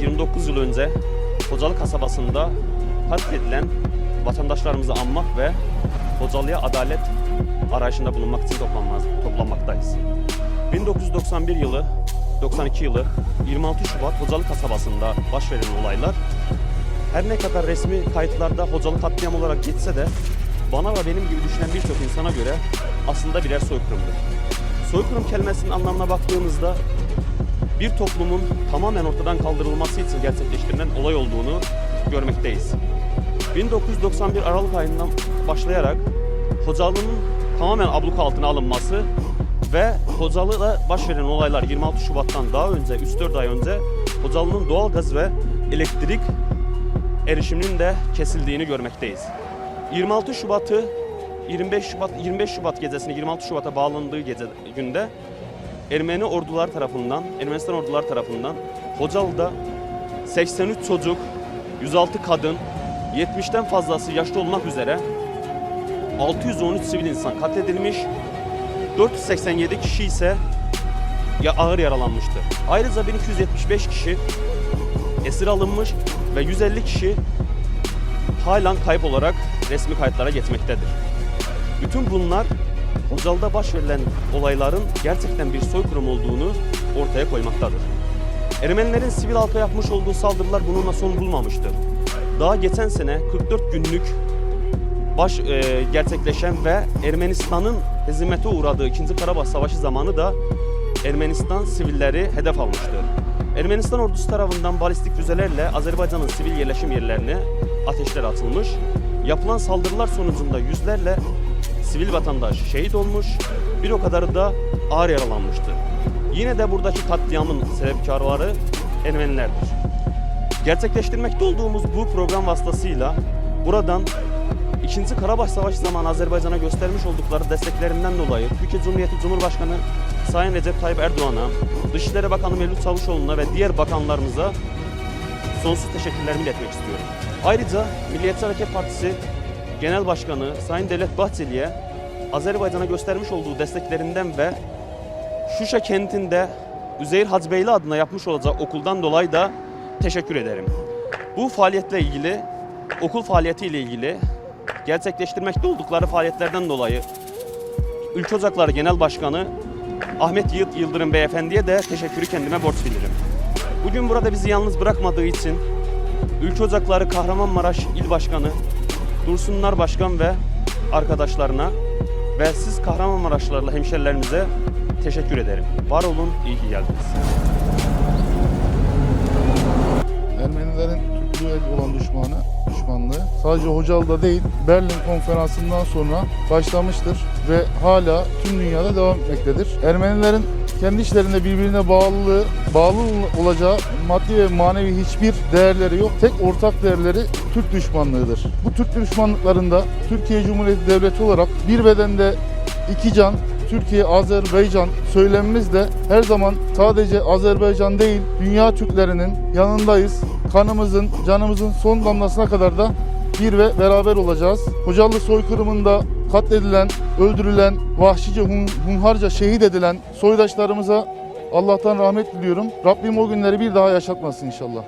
29 yıl önce Hocalı kasabasında katledilen vatandaşlarımızı anmak ve Hocalı'ya adalet arayışında bulunmak için toplanmaz- toplanmaktayız. 1991 yılı, 92 yılı 26 Şubat Hocalı kasabasında baş verilen olaylar her ne kadar resmi kayıtlarda Hocalı katliam olarak geçse de bana ve benim gibi düşünen birçok insana göre aslında birer soykırımdır. Soykırım kelimesinin anlamına baktığımızda bir toplumun tamamen ortadan kaldırılması için gerçekleştirilen olay olduğunu görmekteyiz. 1991 Aralık ayından başlayarak Hocalı'nın tamamen abluk altına alınması ve Hocalı'da baş verilen olaylar 26 Şubat'tan daha önce 3-4 ay önce Hocalı'nın doğal gaz ve elektrik erişiminin de kesildiğini görmekteyiz. 26 Şubat'ı 25 Şubat 25 Şubat gecesini 26 Şubat'a bağlandığı gece günde Ermeni ordular tarafından, Ermenistan ordular tarafından Hocalı'da 83 çocuk, 106 kadın, 70'ten fazlası yaşlı olmak üzere 613 sivil insan katledilmiş, 487 kişi ise ya ağır yaralanmıştır. Ayrıca 1275 kişi esir alınmış ve 150 kişi halen kayıp olarak resmi kayıtlara geçmektedir. Bütün bunlar Hocalı'da baş verilen olayların gerçekten bir soykırım olduğunu ortaya koymaktadır. Ermenilerin sivil halka yapmış olduğu saldırılar bununla son bulmamıştır. Daha geçen sene 44 günlük baş e, gerçekleşen ve Ermenistan'ın hezimete uğradığı 2. Karabağ Savaşı zamanı da Ermenistan sivilleri hedef almıştır. Ermenistan ordusu tarafından balistik füzelerle Azerbaycan'ın sivil yerleşim yerlerine ateşler atılmış. Yapılan saldırılar sonucunda yüzlerle sivil vatandaş şehit olmuş, bir o kadarı da ağır yaralanmıştır. Yine de buradaki katliamın sebepkarları Ermenilerdir. Gerçekleştirmekte olduğumuz bu program vasıtasıyla buradan 2. Karabağ Savaşı zamanı Azerbaycan'a göstermiş oldukları desteklerinden dolayı Türkiye Cumhuriyeti Cumhurbaşkanı Sayın Recep Tayyip Erdoğan'a, Dışişleri Bakanı Mevlüt Çavuşoğlu'na ve diğer bakanlarımıza sonsuz teşekkürlerimi iletmek istiyorum. Ayrıca Milliyetçi Hareket Partisi Genel Başkanı Sayın Devlet Bahçeli'ye Azerbaycan'a göstermiş olduğu desteklerinden ve Şuşa kentinde Üzeyir Hacbeyli adına yapmış olacağı okuldan dolayı da teşekkür ederim. Bu faaliyetle ilgili, okul faaliyetiyle ilgili gerçekleştirmekte oldukları faaliyetlerden dolayı Ülke Ocakları Genel Başkanı Ahmet Yiğit Yıldırım Beyefendi'ye de teşekkürü kendime borç bilirim. Bugün burada bizi yalnız bırakmadığı için Ülke Ocakları Kahramanmaraş İl Başkanı Dursunlar Başkan ve arkadaşlarına ve siz Kahramanmaraşlılarla hemşerilerimize teşekkür ederim. Var olun, iyi ki geldiniz. Ermenilerin Türklüğe olan düşmanı, düşmanlığı sadece Hocalı'da değil Berlin konferansından sonra başlamıştır ve hala tüm dünyada devam etmektedir. Ermenilerin kendi işlerinde birbirine bağlılığı, bağlı olacağı maddi ve manevi hiçbir değerleri yok. Tek ortak değerleri Türk düşmanlığıdır. Bu Türk düşmanlıklarında Türkiye Cumhuriyeti Devleti olarak bir bedende iki can, Türkiye, Azerbaycan söylemimiz de her zaman sadece Azerbaycan değil, dünya Türklerinin yanındayız. Kanımızın, canımızın son damlasına kadar da bir ve beraber olacağız. Hocalı soykırımında katledilen, öldürülen, vahşice, hun- hunharca şehit edilen soydaşlarımıza Allah'tan rahmet diliyorum. Rabbim o günleri bir daha yaşatmasın inşallah.